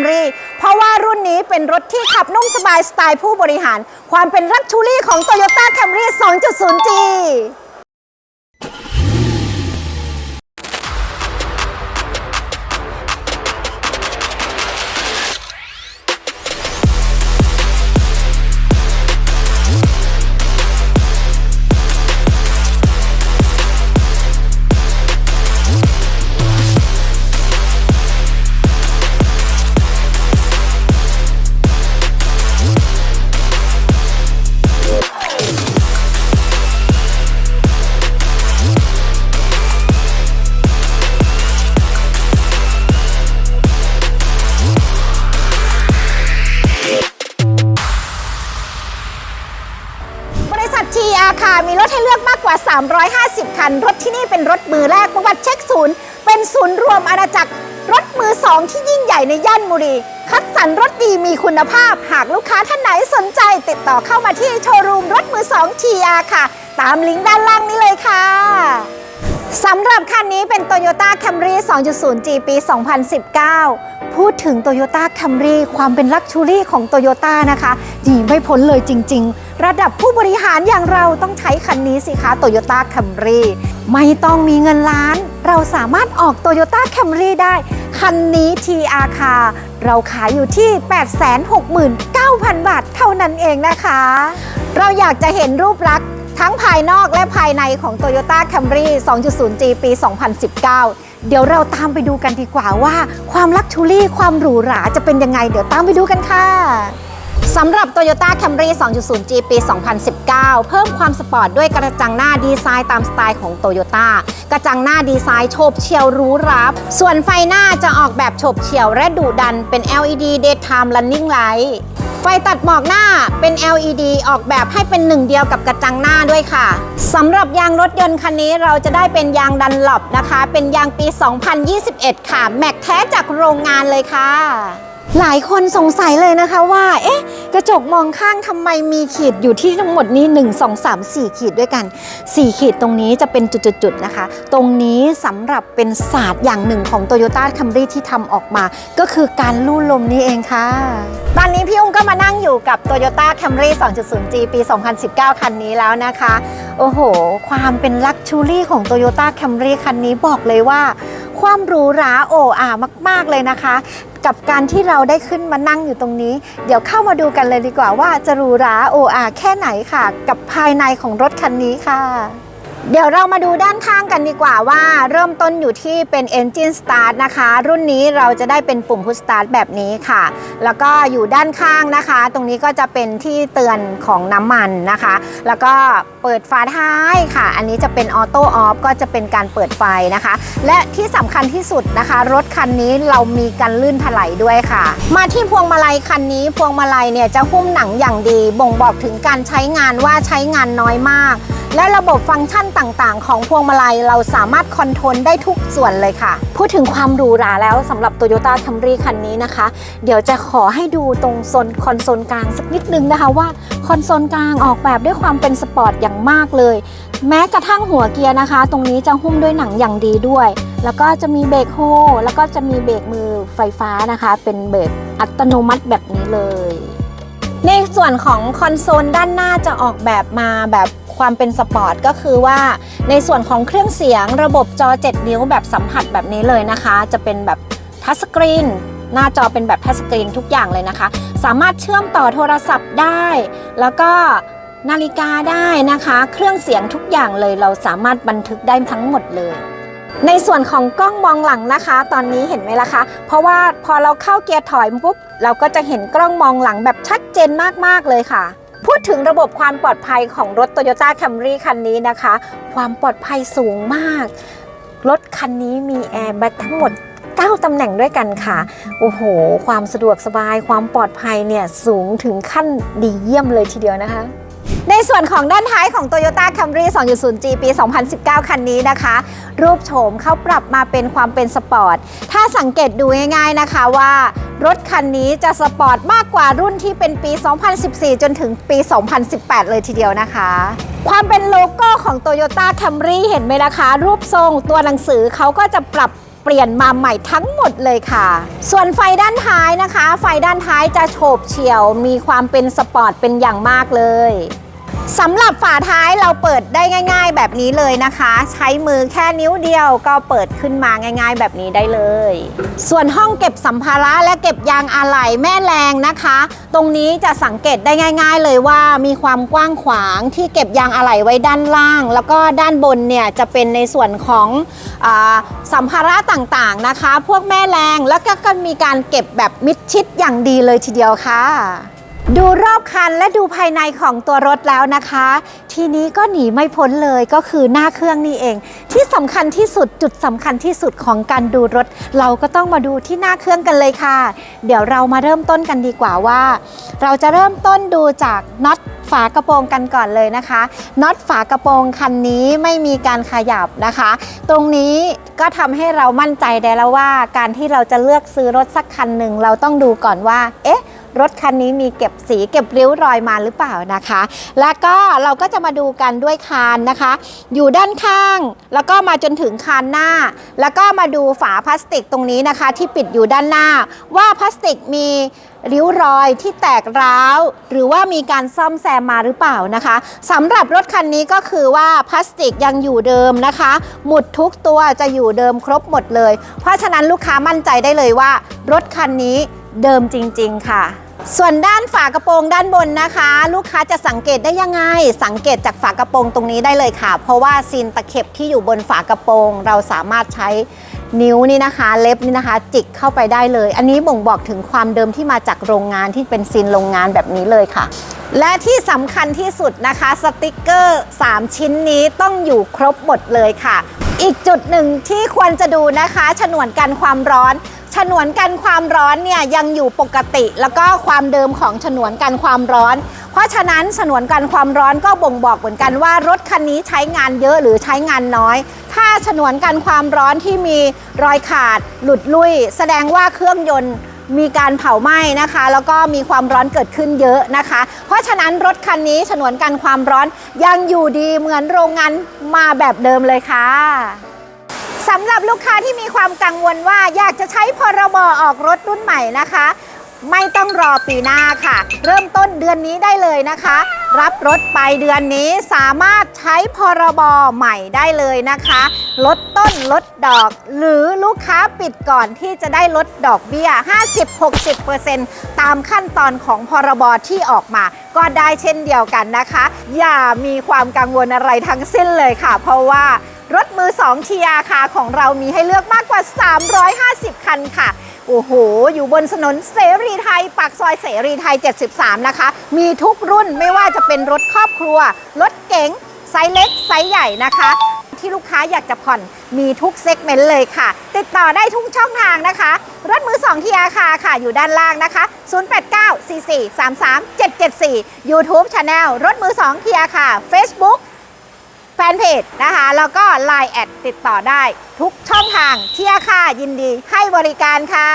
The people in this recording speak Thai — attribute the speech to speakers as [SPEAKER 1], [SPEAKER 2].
[SPEAKER 1] Camry เพราะว่ารุ่นนี้เป็นรถที่ขับนุ่มสบายสไตล์ผู้บริหาร ความเป็นรักชูรี่ของ Toyota Camry 2.0G มีรถให้เลือกมากกว่า 350 คัน รถที่นี่เป็นรถมือแรกประวัติเช็คศูนย์ เป็นศูนย์รวมอาณาจักรรถมือสองที่ยิ่งใหญ่ในย่านบุรี คัดสรรรถดีมีคุณภาพ หากลูกค้าท่านไหนสนใจ ติดต่อเข้ามาที่โชว์รูมรถมือสองทีอาค่ะ ตามลิงก์ด้านล่างนี้เลยค่ะ สำหรับคันนี้เป็น Toyota Camry 2.0G ปี 2019 พูดถึง Toyota Camry ความเป็นลักชูรี่ของ Toyota นะคะดีไม่พ้นเลยจริง ๆ ระดับผู้บริหารอย่างเราต้องใช้คันนี้สิคะ Toyota Camry ไม่ต้องมีเงินล้าน เราสามารถออก Toyota Camry ได้ คันนี้ TR Car เราขายอยู่ที่ 869,000 บาทเท่านั้นเองนะคะ เราอยากจะเห็นรูปลักษณ์ ทั้งภายนอกและภายในของ Toyota Camry 2.0G ปี 2019 เดี๋ยวเราตามไปดูกันดีกว่าว่า ความลักชูรี่ความหรูหราจะเป็นยังไง เดี๋ยวตามไปดูกันค่ะสำหรับ Toyota Camry 2.0G ปี 2019 เพิ่มความสปอร์ตด้วยกระจังหน้าดีไซน์ตามสไตล์ของ Toyota กระจังหน้าดีไซน์โฉบเฉี่ยวหรูหราส่วนไฟหน้าจะออกแบบโฉบเฉี่ยวและดุดันเป็น LED Daytime Running Light ไฟตัดหมอกหน้าเป็น LED ออกแบบให้เป็นหนึ่งเดียวกับกระจังหน้าด้วยค่ะสำหรับยางรถยนต์คันนี้เราจะได้เป็นยางดันหลบนะคะ เป็นยางปี 2021 ค่ะ แม็กแท้จากโรงงานเลยค่ะ หลายคนสงสัยเลยนะคะว่า เอ๊ะ กระจกมองข้างทำไมมีขีดอยู่ที่ทั้งหมดนี้ 1 2 3 4 ขีดด้วยกัน 4 ขีดตรงนี้จะเป็นจุดๆ นะคะ ตรงนี้สำหรับเป็นศาสตร์อย่างหนึ่งของ Toyota Camry ที่ทำออกมา ก็คือการลู่ลมนี่เองค่ะ ตอนนี้พี่อุ้มก็มานั่งอยู่กับ Toyota Camry 2.0G ปี 2019 คันนี้แล้วนะคะ โอ้โห ความเป็นลักชูรี่ของ Toyota Camry คันนี้บอกเลยว่าความหรูหราโอ้อามาก ๆ เลยนะคะ กับการที่เราได้ขึ้นมานั่งอยู่ตรงนี้ เดี๋ยวเข้ามาดูกันเลยดีกว่าว่าจะหรูหราโอ้อาแค่ไหนค่ะ กับภายในของรถคันนี้ค่ะ เดี๋ยวเรามาดูด้านข้างกันดีกว่าว่าเริ่มต้นอยู่ที่เป็น Engine Start นะคะ รุ่นนี้เราจะได้เป็นปุ่ม Push Start แบบนี้ค่ะ แล้วก็อยู่ด้านข้างนะคะ ตรงนี้ก็จะเป็นที่เตือนของน้ำมันนะคะ แล้วก็เปิดฝาท้ายค่ะ อันนี้จะเป็นออโต้ออฟก็จะเป็นการเปิดไฟนะคะ และที่สำคัญที่สุดนะคะ รถคันนี้เรามีกันลื่นถลายด้วยค่ะ มาที่พวงมาลัยคันนี้ พวงมาลัยเนี่ยจะหุ้มหนังอย่างดี บ่งบอกถึงการใช้งานว่าใช้งานน้อยมาก และระบบฟังก์ชันต่างๆ ของพวงมาลัยเราสามารถคอนโทรลได้ทุกส่วนเลยค่ะ พูดถึงความหรูหราแล้วสำหรับ Toyota Camry คันนี้นะคะ เดี๋ยวจะขอให้ดูตรงโซนคอนโซลกลางสักนิดนึงนะคะว่าคอนโซลกลางออกแบบด้วยความเป็นสปอร์ตอย่างมากเลย แม้กระทั่งหัวเกียร์นะคะ ตรงนี้จะหุ้มด้วยหนังอย่างดีด้วย แล้วก็จะมีเบรกโฮแล้วก็จะมีเบรกมือไฟฟ้านะคะ เป็นเบรกอัตโนมัติแบบนี้เลย ในส่วนของคอนโซลด้านหน้าจะออกแบบมาแบบ ความเป็นสปอร์ตก็คือว่า ในส่วนของเครื่องเสียงระบบจอ 7 นิ้วแบบสัมผัสแบบนี้เลยนะคะ จะเป็นแบบทัชสกรีนหน้าจอเป็นแบบทัชสกรีนทุกอย่างเลยนะคะ สามารถเชื่อมต่อโทรศัพท์ได้ แล้วก็นาฬิกาได้นะคะ เครื่องเสียงทุกอย่างเลยเราสามารถบันทึกได้ทั้งหมดเลย ในส่วนของกล้องมองหลังนะคะ ตอนนี้เห็นไหมล่ะคะ เพราะว่าพอเราเข้าเกียร์ถอยปุ๊บเราก็จะเห็นกล้องมองหลังแบบชัดเจนมากๆเลยค่ะ พูดถึงระบบความปลอดภัยของรถ Toyota Camry คันนี้นะคะ ความปลอดภัยสูงมาก รถคันนี้มีแอร์แบ็กทั้งหมด 9 ตำแหน่งด้วยกันค่ะ โอ้โห ความสะดวกสบาย ความปลอดภัยเนี่ยสูงถึงขั้นดีเยี่ยมเลยทีเดียวนะคะ ในส่วนของด้านท้ายของ Toyota Camry 2.0G ปี 2019 คันนี้นะคะ รูปโฉมเขาปรับมาเป็นความเป็นสปอร์ต ถ้าสังเกตดูง่ายๆนะคะว่ารถคันนี้จะสปอร์ตมากกว่ารุ่นที่เป็นปี 2014 จนถึงปี 2018 เลยทีเดียวนะคะ ความเป็นโลโก้ของ Toyota Camry เห็นไหมนะคะ รูปทรงตัวหนังสือเขาก็จะปรับ เปลี่ยนมาใหม่ทั้งหมดเลยค่ะ ส่วนไฟด้านท้ายนะคะ ไฟด้านท้ายจะโฉบเฉี่ยว มีความเป็นสปอร์ตเป็นอย่างมากเลย สำหรับฝาท้ายเราเปิดได้ง่าย ๆ แบบนี้เลยนะคะ ใช้มือแค่นิ้วเดียวก็เปิดขึ้นมาง่าย ๆ แบบนี้ได้เลย ส่วนห้องเก็บสัมภาระและเก็บยางอะไหล่แม่แรงนะคะ ตรงนี้จะสังเกตได้ง่าย ๆ เลยว่ามีความกว้างขวางที่เก็บยางอะไหล่ไว้ด้านล่าง แล้วก็ด้านบนเนี่ยจะเป็นในส่วนของอสัมภาระต่างๆนะคะ พวกแม่แรงแล้วก็ก็มีการเก็บแบบมิดชิดอย่างดีเลยทีเดียวค่ะ ดูรอบคันและดูภายในของตัวรถแล้วนะคะ ทีนี้ก็หนีไม่พ้นเลยก็คือหน้าเครื่องนี่เอง ที่สำคัญที่สุดจุดสำคัญที่สุดของการดูรถ เราก็ต้องมาดูที่หน้าเครื่องกันเลยค่ะ เดี๋ยวเรามาเริ่มต้นกันดีกว่าว่า เราจะเริ่มต้นดูจากน็อตฝากระโปรงกันก่อนเลยนะคะน็อตฝากระโปรงคันนี้ไม่มีการขยับนะคะ ตรงนี้ก็ทำให้เรามั่นใจได้แล้วว่า การที่เราจะเลือกซื้อรถสักคันหนึ่งเราต้องดูก่อนว่า เอ๊ะ รถคันนี้มีเก็บสีเก็บริ้วรอยมาหรือเปล่านะคะ แล้วก็เราก็จะมาดูกันด้วยคานนะคะ อยู่ด้านข้าง แล้วก็มาจนถึงคานหน้า แล้วก็มาดูฝาพลาสติกตรงนี้นะคะ ที่ปิดอยู่ด้านหน้า ว่าพลาสติกมีริ้วรอยที่แตกร้าว หรือว่ามีการซ่อมแซมมาหรือเปล่านะคะสำหรับรถคันนี้ก็คือว่าพลาสติกยังอยู่เดิมนะคะ หมุดทุกตัวจะอยู่เดิมครบหมดเลย เพราะฉะนั้นลูกค้ามั่นใจได้เลยว่ารถคันนี้ เดิมจริง ๆ ค่ะ ส่วนด้านฝากระโปรงด้านบนนะคะ ลูกค้าจะสังเกตได้ยังไง สังเกตจากฝากระโปรงตรงนี้ได้เลยค่ะ เพราะว่าซีนตะเข็บที่อยู่บนฝากระโปรง เราสามารถใช้นิ้วนี่นะคะ เล็บนี่นะคะ จิกเข้าไปได้เลย อันนี้บ่งบอกถึงความเดิมที่มาจากโรงงานที่เป็นซีนโรงงานแบบนี้เลยค่ะ และที่สำคัญที่สุดนะคะสติกเกอร์ 3 ชิ้นนี้ต้องอยู่ครบหมดเลยค่ะ อีกจุดหนึ่งที่ควรจะดูนะคะ ฉนวนกันความร้อน ฉนวนกันความร้อนเนี่ยยังอยู่ปกติ แล้วก็ความเดิมของฉนวนกันความร้อน เพราะฉะนั้นฉนวนกันความร้อนก็บ่งบอกเหมือนกันว่ารถคันนี้ใช้งานเยอะหรือใช้งานน้อย ถ้าฉนวนกันความร้อนที่มีรอยขาด หลุดลุ่ยแสดงว่าเครื่องยนต์มีการเผาไหม้นะคะ แล้วก็มีความร้อนเกิดขึ้นเยอะนะคะ เพราะฉะนั้นรถคันนี้ฉนวนกันความร้อนยังอยู่ดีเหมือนโรงงานมาแบบเดิมเลยค่ะ สำหรับลูกค้าที่มีความกังวลว่าอยากจะใช้พรบออกรถรุ่นใหม่นะคะ ไม่ต้องรอปีหน้าค่ะ เริ่มต้นเดือนนี้ได้เลยนะคะ รับรถไปเดือนนี้สามารถใช้พรบใหม่ได้เลยนะคะ ลดต้นลดดอก หรือลูกค้าปิดก่อนที่จะได้ลดดอกเบี้ย 50-60%ตามขั้นตอนของพรบที่ออกมาก็ได้เช่นเดียวกันนะคะ อย่ามีความกังวลอะไรทั้งสิ้นเลยค่ะ เพราะว่า รถมือ2ทีอาคาของเรามีให้เลือกมากกว่า 350 คันค่ะ โอ้โห อยู่บนถนนเสรีไทยปากซอยเสรีไทย 73 นะคะ มีทุกรุ่นไม่ว่าจะเป็นรถครอบครัว รถเก๋งไซส์เล็กไซส์ใหญ่นะคะ ที่ลูกค้าอยากจะผ่อนมีทุกเซกเมนต์เลยค่ะ ติดต่อได้ทุกช่องทางนะคะ รถมือ2ทีอาคาค่ะ อยู่ด้านล่างนะคะ 0894433774 YouTube Channel รถมือ2ทีอาคา Facebook ฟนเพจนะคะ แล้วก็ Line แอดติดต่อได้ ทุกช่องทางเที่ยค่ายินดีให้บริการค่ะ